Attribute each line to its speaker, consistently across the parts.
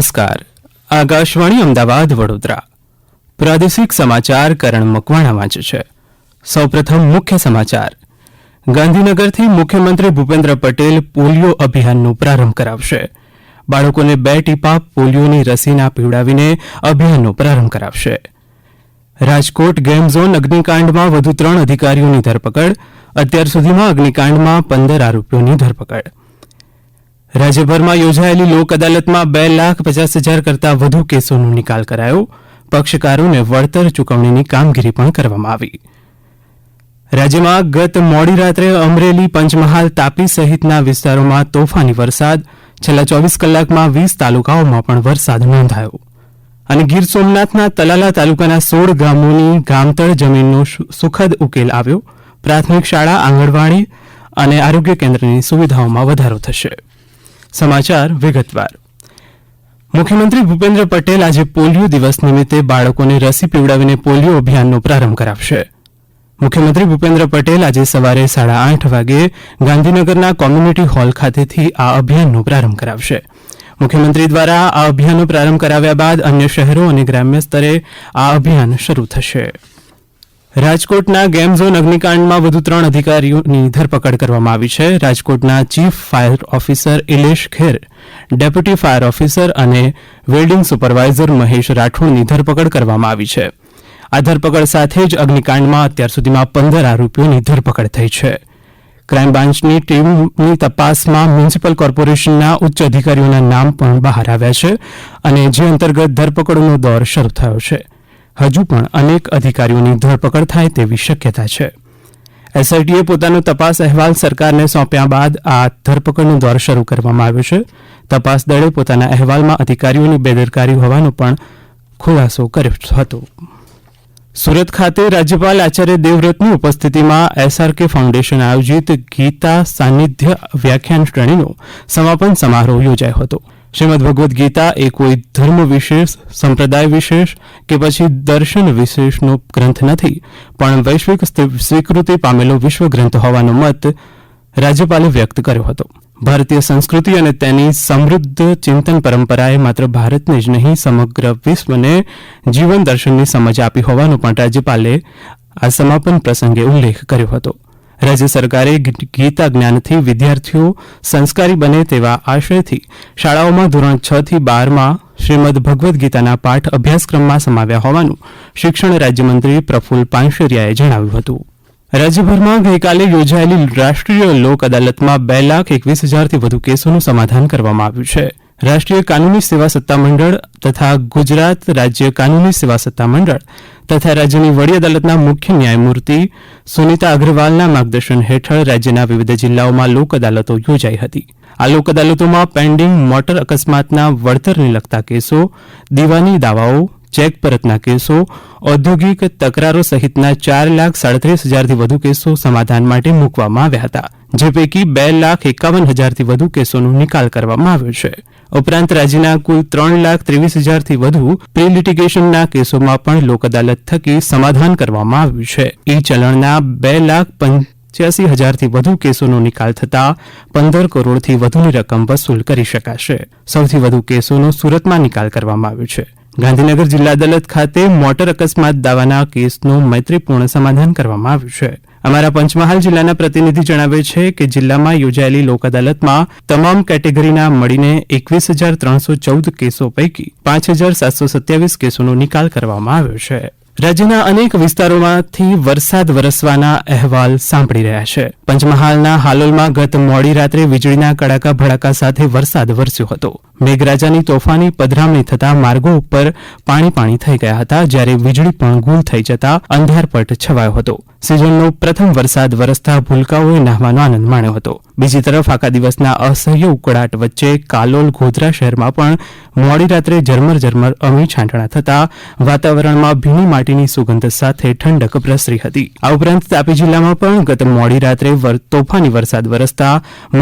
Speaker 1: નમસ્કાર આકાશવાણી અમદાવાદ વડોદરા પ્રાદેશિક સમાચાર કરણ મકવાણા વાંચે છે સૌપ્રથમ મુખ્ય સમાચાર ગાંધીનગરથી મુખ્યમંત્રી ભૂપેન્દ્ર પટેલ પોલિયો અભિયાનનો પ્રારંભ કરાવશે બાળકોને બે ટીપા પોલિયોની રસીના પીવડાવીને અભિયાનનો પ્રારંભ કરાવશે રાજકોટ ગેમ ઝોન અગ્નિકાંડમાં વધુ ત્રણ અધિકારીઓની ધરપકડ અત્યાર સુધીમાં અગ્નિકાંડમાં પંદર આરોપીઓની ધરપકડ રાજ્યભરમાં યોજાયેલી લોક અદાલતમાં બે લાખ પચાસ હજાર કરતા વધુ કેસોનો નિકાલ કરાયો પક્ષકારોને વળતર ચૂકવણીની કામગીરી પણ કરવામાં આવી રાજ્યમાં ગત મોડી રાત્રે અમરેલી પંચમહાલ તાપી સહિતના વિસ્તારોમાં તોફાની વરસાદ છેલ્લા ચોવીસ કલાકમાં વીસ તાલુકાઓમાં પણ વરસાદ નોંધાયો અને ગીર સોમનાથના તલાલા તાલુકાના સોળ ગામોની ગામતળ જમીનનો સુખદ ઉકેલ આવ્યો પ્રાથમિક શાળા આંગણવાડી અને આરોગ્ય કેન્દ્રની સુવિધાઓમાં વધારો થશે સમાચાર વિગતવાર મુખ્યમંત્રી ભૂપેન્દ્ર પટેલ આજે પોલિયો દિવસ નિમિત્તે બાળકોને રસી પીવડાવીને પોલિયો અભિયાનનો પ્રારંભ કરાવશે મુખ્યમંત્રી ભૂપેન્દ્ર પટેલ આજે સવારે સાડા આઠ વાગે ગાંધીનગરના કોમ્યુનિટી હોલ ખાતેથી આ અભિયાનનો પ્રારંભ કરાવશે મુખ્યમંત્રી દ્વારા આ અભિયાનનો પ્રારંભ કરાવ્યા બાદ અન્ય શહેરો અને ગ્રામ્ય સ્તરે આ અભિયાન શરૂ થશે રાજકોટના ગેમ ઝોન અગ્નિકાંડમાં વધુ ત્રણ અધિકારીઓની ધરપકડ કરવામાં આવી છે રાજકોટના chief fire officer Ilesh Kher deputy fire officer અને વેલ્ડિંગ સુપરવાઇઝર મહેશ રાઠોડની ધરપકડ કરવામાં આવી છે આ ધરપકડ સાથે જ અગ્નિકાંડમાં અત્યાર સુધીમાં પંદર આરોપીઓની ધરપકડ થઈ છે ક્રાઇમ બ્રાન્ચની ટીમની તપાસમાં મ્યુનિસિપલ કોર્પોરેશનના ઉચ્ચ અધિકારીઓના નામ પણ બહાર આવ્યા છે અને જે અંતર્ગત ધરપકડનો દોર શરૂ થયો છે હજુ પણ અનેક અધિકારીઓની ધરપકડ થાય તેવી શક્યતા છે એસઆઈટીએ પોતાનો તપાસ અહેવાલ સરકારને સોંપ્યા બાદ આ ધરપકડનો દોર શરૂ કરવામાં આવ્યો છે તપાસ દળે પોતાના અહેવાલમાં અધિકારીઓની બેદરકારી હોવાનો પણ ખુલાસો કર્યો હતો સુરત ખાતે રાજ્યપાલ આચાર્ય દેવવ્રતની ઉપસ્થિતિમાં એસઆરકે ફાઉન્ડેશન આયોજિત ગીતા સાનિધ્ય વ્યાખ્યાન શ્રેણીનો સમાપન સમારોહ યોજાયો હતો શ્રીમદ ભગવદ્ ગીતા એ કોઈ ધર્મ વિશેષ સંપ્રદાય વિશેષ કે પછી દર્શન વિશેષનો ગ્રંથ નથી પણ વૈશ્વિક સ્વીકૃતિ પામેલો વિશ્વ ગ્રંથ હોવાનો મત રાજ્યપાલે વ્યક્ત કર્યો હતો ભારતીય સંસ્કૃતિ અને તેની સમૃદ્ધ ચિંતન પરંપરાએ માત્ર ભારતને જ નહીં સમગ્ર વિશ્વને જીવન દર્શનની સમજ આપી હોવાનો પણ રાજ્યપાલે આ સમાપન પ્રસંગે ઉલ્લેખ કર્યો હતો રાજ્ય સરકારે ગીતા જ્ઞાનથી વિદ્યાર્થીઓ સંસ્કારી બને તેવા આશયથી શાળાઓમાં ધોરણ છ થી બારમાં શ્રીમદ ભગવદ્ ગીતાના પાઠ અભ્યાસક્રમમાં સમાવ્યા હોવાનું શિક્ષણ રાજ્યમંત્રી પ્રફુલ પાનશેરિયાએ જણાવ્યું હતું રાજ્યભરમાં ગઈકાલે યોજાયેલી રાષ્ટ્રીય લોક અદાલતમાં બે લાખ એકવીસ હજારથી વધુ કેસોનું સમાધાન કરવામાં આવ્યું છે રાષ્ટ્રીય કાનૂની સેવા સત્તામંડળ તથા ગુજરાત રાજ્ય કાનૂની સેવા સત્તામંડળ તથા રાજ્યની વડી અદાલતના મુખ્ય ન્યાયમૂર્તિ સુનિતા અગ્રવાલના માર્ગદર્શન હેઠળ રાજ્યના વિવિધ જિલ્લાઓમાં લોક અદાલતો યોજાઈ હતી આ લોક અદાલતોમાં પેન્ડિંગ મોટર અકસ્માતના વળતરને લગતા કેસો દિવાની દાવાઓ ચેક પરતના કેસો ઔદ્યોગિક તકરારો સહિતના ચાર લાખ સાડત્રીસ હજારથી વધુ કેસો સમાધાન માટે મૂકવામાં આવ્યા હતા જે પૈકી બે લાખ એકાવન હજારથી વધુ કેસોનો નિકાલ કરવામાં આવ્યો છે ઉપરાંત રાજ્યના કુલ ત્રણ લાખ ત્રેવીસ હજારથી વધુ પ્રી કેસોમાં પણ લોક અદાલત થકી સમાધાન કરવામાં આવ્યું છે ઈ ચલણના બે લાખ પંચ્યાસી હજારથી વધુ કેસોનો નિકાલ થતાં પંદર કરોડથી વધુની રકમ વસૂલ કરી શકાશે સૌથી વધુ કેસોનો સુરતમાં નિકાલ કરવામાં આવ્યો છે ગાંધીનગર જિલ્લા અદાલત ખાતે મોટર અકસ્માત દાવાના કેસનું મૈત્રીપૂર્ણ સમાધાન કરવામાં આવ્યું છે અમારા પંચમહાલ જિલ્લાના પ્રતિનિધિ જણાવે છે કે જિલ્લામાં યોજાયેલી લોક અદાલતમાં તમામ કેટેગરીના મળીને એકવીસ હજાર ત્રણસો ચૌદ કેસો પૈકી પાંચ હજાર સાતસો સત્યાવીસ કેસોનો નિકાલ કરવામાં આવ્યો છે રાજ્યના અનેક વિસ્તારોમાંથી વરસાદ વરસવાના અહેવાલ સાંભળી રહ્યા છે પંચમહાલના હાલોલમાં ગત મોડી રાત્રે વીજળીના કડાકા ભડાકા સાથે વરસાદ વરસ્યો હતો મેઘરાજાની તોફાની પધરામણી થતા માર્ગો ઉપર પાણી પાણી થઈ ગયા હતા જ્યારે વીજળી પણ ગુલ થઈ જતા અંધારપટ છવાયો હતો સિઝનનો પ્રથમ વરસાદ વરસતા ભૂલકાઓએ નહાવાનો આનંદ માણ્યો હતો બીજી તરફ આખા દિવસના અસહ્ય ઉકળાટ વચ્ચે કાલોલ ગોધરા શહેરમાં પણ મોડી રાત્રે ઝરમર ઝરમર અમી છાંટણા થતાં વાતાવરણમાં ભીની માટીની સુગંધ સાથે ઠંડક પ્રસરી હતી આ ઉપરાંત તાપી જિલ્લામાં પણ ગત મોડી રાત્રે તોફાની વરસાદ વરસતા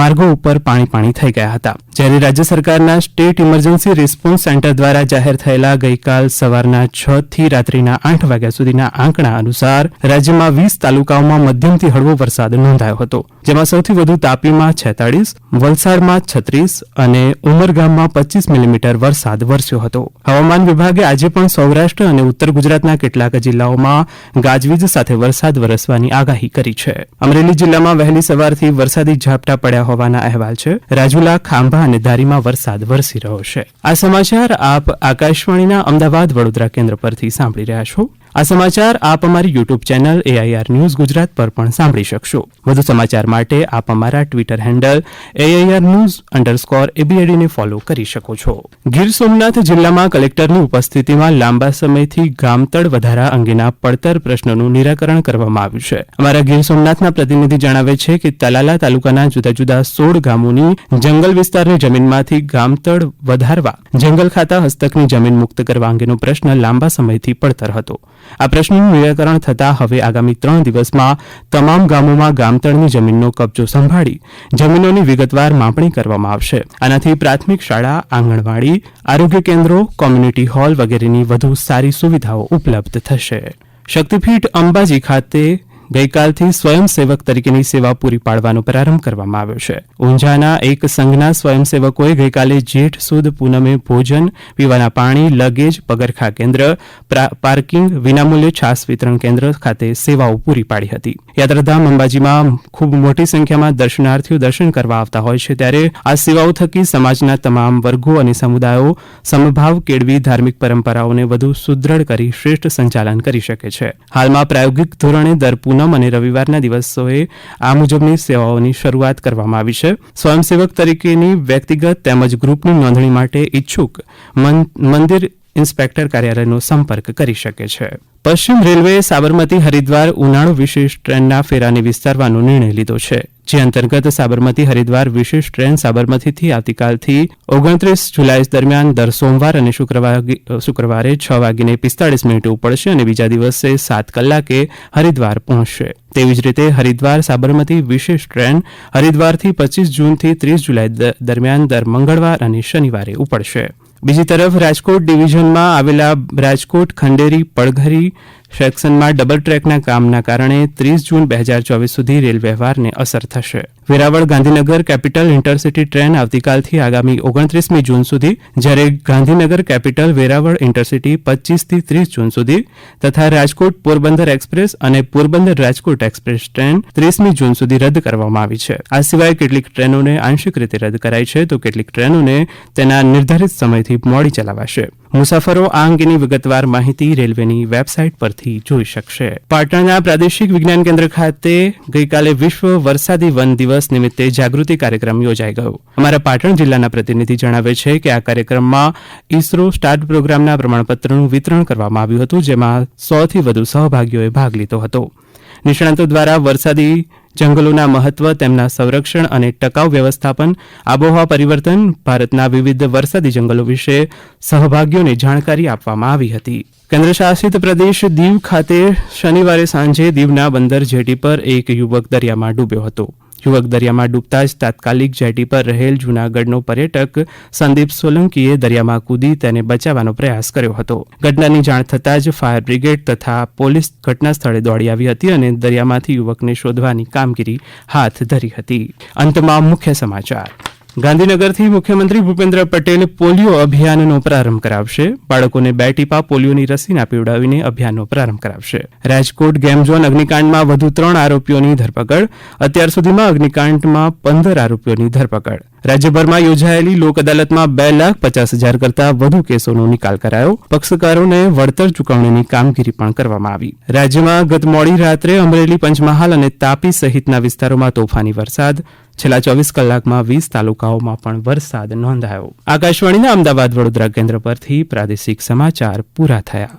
Speaker 1: માર્ગો ઉપર પાણી પાણી થઈ ગયા હતા જ્યારે રાજ્ય સરકારના સ્ટેટ ઇમરજન્સી રિસ્પોન્સ સેન્ટર દ્વારા જાહેર થયેલા ગઈકાલ સવારના છ થી રાત્રિના આઠ વાગ્યા સુધીના આંકડા અનુસાર રાજ્યમાં વીસ તાલુકાઓમાં મધ્યમથી હળવો વરસાદ નોંધાયો હતો જેમાં સૌથી વધુ તાપીમાં છેતાળીસ વલસાડમાં છત્રીસ અને ઉમરગામમાં પચીસ મિલીમીટર વરસાદ વરસ્યો હતો હવામાન વિભાગે આજે પણ સૌરાષ્ટ્ર અને ઉત્તર ગુજરાતના કેટલાક જિલ્લાઓમાં ગાજવીજ સાથે વરસાદ વરસવાની આગાહી કરી છે અમરેલી જિલ્લામાં વહેલી સવારથી વરસાદી ઝાપટા પડ્યા હોવાના અહેવાલ છે રાજુલા ખાંભા અને ધારીમાં વરસાદ વરસી રહ્યો છે આ સમાચાર આપ આકાશવાણીના અમદાવાદ વડોદરા કેન્દ્ર પરથી સાંભળી રહ્યા છો આ સમાચાર આપ અમારી YouTube channel AIR news Gujarat પર પણ સાંભળી શકશો વધુ સમાચાર માટે આપ અમારા Twitter handle AIR news underscore એબીએડીને ફોલો કરી શકો છો ગીર સોમનાથ જિલ્લામાં કલેક્ટરની ઉપસ્થિતિમાં લાંબા સમયથી ગામતળ વધારા અંગેના પડતર પ્રશ્નોનું નિરાકરણ કરવામાં આવ્યું છે અમારા ગીર સોમનાથના પ્રતિનિધિ જણાવે છે કે તલાલા તાલુકાના જુદા જુદા સોળ ગામોની જંગલ વિસ્તારની જમીનમાંથી ગામતળ વધારવા જંગલ ખાતા હસ્તકની જમીન મુક્ત કરવા અંગેનો પ્રશ્ન લાંબા સમયથી પડતર હતો આ પ્રશ્નનું નિરાકરણ થતાં હવે આગામી ત્રણ દિવસમાં તમામ ગામોમાં ગામતળની જમીનનો કબજો સંભાળી જમીનોની વિગતવાર માપણી કરવામાં આવશે આનાથી પ્રાથમિક શાળા આંગણવાડી આરોગ્ય કેન્દ્રો કોમ્યુનિટી હોલ વગેરેની વધુ સારી સુવિધાઓ ઉપલબ્ધ થશે શક્તિપીઠ અંબાજી ખાતે ગઈકાલથી સ્વયંસેવક તરીકેની સેવા પૂરી પાડવાનો પ્રારંભ કરવામાં આવ્યો છે ઊંઝાના એક સંઘના સ્વયંસેવકોએ ગઈકાલે જેઠ સુદ પૂનમે ભોજન પીવાના પાણી લગેજ પગરખા કેન્દ્ર પાર્કિંગ વિનામૂલ્યે છાસ વિતરણ કેન્દ્ર ખાતે સેવાઓ પૂરી પાડી હતી યાત્રાધામ અંબાજીમાં ખૂબ મોટી સંખ્યામાં દર્શનાર્થીઓ દર્શન કરવા આવતા હોય છે ત્યારે આ સેવાઓ થકી સમાજના તમામ વર્ગો અને સમુદાયો સમભાવ કેળવી ધાર્મિક પરંપરાઓને વધુ સુદ્રઢ કરી શ્રેષ્ઠ સંચાલન કરી શકે છે હાલમાં પ્રાયોગિક ધોરણે દર પૂનમ અને રવિવારના દિવસોએ આ મુજબની સેવાઓની શરૂઆત કરવામાં આવી છે સ્વયંસેવક તરીકેની વ્યક્તિગત તેમજ ગ્રુપની નોંધણી માટે ઇચ્છુક મંદિર ઇન્સ્પેક્ટર કાર્યાલયનો સંપર્ક કરી શકે છે પશ્ચિમ રેલવેએ સાબરમતી હરિદ્વાર ઉનાળુ વિશેષ ટ્રેનના ફેરાને વિસ્તારવાનો નિર્ણય લીધો છે જે અંતર્ગત સાબરમતી હરિદ્વાર વિશેષ ટ્રેન સાબરમતીથી આવતીકાલથી ઓગણત્રીસ જુલાઈ દરમિયાન દર સોમવાર અને શુક્રવારે છ વાગીને પિસ્તાળીસ મિનિટે ઉપડશે અને બીજા દિવસે સાત કલાકે હરિદ્વાર પહોંચશે તેવી જ રીતે હરિદ્વાર સાબરમતી વિશેષ ટ્રેન હરિદ્વારથી પચીસ જૂનથી ત્રીસ જુલાઈ દરમિયાન દર મંગળવાર અને શનિવારે ઉપડશે બીજી તરફ રાજકોટ ડિવિઝનમાં આવેલા રાજકોટ ખંડેરી પડધરી સેક્શનમાં ડબલ ટ્રેકના કામના કારણે ત્રીસ જૂન બે હજાર ચોવીસ સુધી રેલ વ્યવહારને અસર થશે Veraval Gandhinagar capital intercity train આવતીકાલથી આગામી ઓગણત્રીસમી જૂન સુધી જ્યારે ગાંધીનગર કેપિટલ વેરાવળ ઇન્ટરસિટી પચીસથી ત્રીસ જૂન સુધી તથા રાજકોટ પોરબંદર એક્સપ્રેસ અને પોરબંદર રાજકોટ એક્સપ્રેસ ટ્રેન ત્રીસમી જૂન સુધી રદ કરવામાં આવી છે આ સિવાય કેટલીક ટ્રેનોને આંશિક રીતે રદ કરાઈ છે તો કેટલીક ટ્રેનોને તેના નિર્ધારિત સમયથી મોડી ચલાવાશે મુસાફરો આ અંગેની વિગતવાર માહિતી રેલવેની વેબસાઇટ પરથી જોઈ શકશે પાટણના પ્રાદેશિક વિજ્ઞાન કેન્દ્ર ખાતે ગઈકાલે વિશ્વ વરસાદી વન દિવસ નિમિત્તે જાગૃતિ કાર્યક્રમ યોજાઈ ગયો અમારા પાટણ જિલ્લાના પ્રતિનિધિ જણાવે છે કે આ કાર્યક્રમમાં ઇસરો સ્ટાર્ટ પ્રોગ્રામના પ્રમાણપત્રનું વિતરણ કરવામાં આવ્યું હતું જેમાં સોથી વધુ સહભાગીઓએ ભાગ લીધો હતો નિષ્ણાંતો દ્વારા વરસાદી જંગલોના મહત્વ તેમના સંરક્ષણ અને ટકાઉ વ્યવસ્થાપન આબોહવા પરિવર્તન ભારતના વિવિધ વરસાદી જંગલો વિશે સહભાગીઓને જાણકારી આપવામાં આવી હતી કેન્દ્ર શાસિત પ્રદેશ દીવ ખાતે શનિવારે સાંજે દીવના બંદર જેટી પર એક યુવક દરિયામાં ડૂબ્યો હતો યુવક દરિયામાં ડૂબતા જ તાત્કાલિક જેટી પર રહેલ જૂનાગઢનો પર્યટક સંદીપ સોલંકીએ દરિયામાં કૂદી તેને બચાવવાનો પ્રયાસ કર્યો હતો ઘટનાની જાણ થતાં જ ફાયર બ્રિગેડ તથા પોલીસ ઘટના સ્થળે દોડી આવી હતી અને દરિયામાંથી યુવકને શોધવાની કામગીરી હાથ ધરી હતી અંતમાં મુખ્ય સમાચાર ગાંધીનગરથી મુખ્યમંત્રી ભૂપેન્દ્ર પટેલ પોલિયો અભિયાનનો પ્રારંભ કરાવશે બાળકોને બે ટીપા પોલિયોની રસીના પીવડાવીને અભિયાનનો પ્રારંભ કરાવશે રાજકોટ ગેમઝોન અગ્નિકાંડમાં વધુ ત્રણ આરોપીઓની ધરપકડ અત્યાર સુધીમાં અગ્નિકાંડમાં પંદર આરોપીઓની ધરપકડ રાજ્યભરમાં યોજાયેલી લોક અદાલતમાં બે લાખ પચાસ હજાર કરતા વધુ કેસોનો નિકાલ કરાયો પક્ષકારોને વળતર ચૂકવણીની કામગીરી પણ કરવામાં આવી રાજ્યમાં ગત મોડી રાત્રે અમરેલી પંચમહાલ અને તાપી સહિતના વિસ્તારોમાં તોફાની વરસાદ છેલ્લા ચોવીસ કલાકમાં વીસ તાલુકાઓમાં પણ વરસાદ નોંધાયો આકાશવાણીના અમદાવાદ વડોદરા કેન્દ્ર પરથી પ્રાદેશિક સમાચાર પૂરા થયા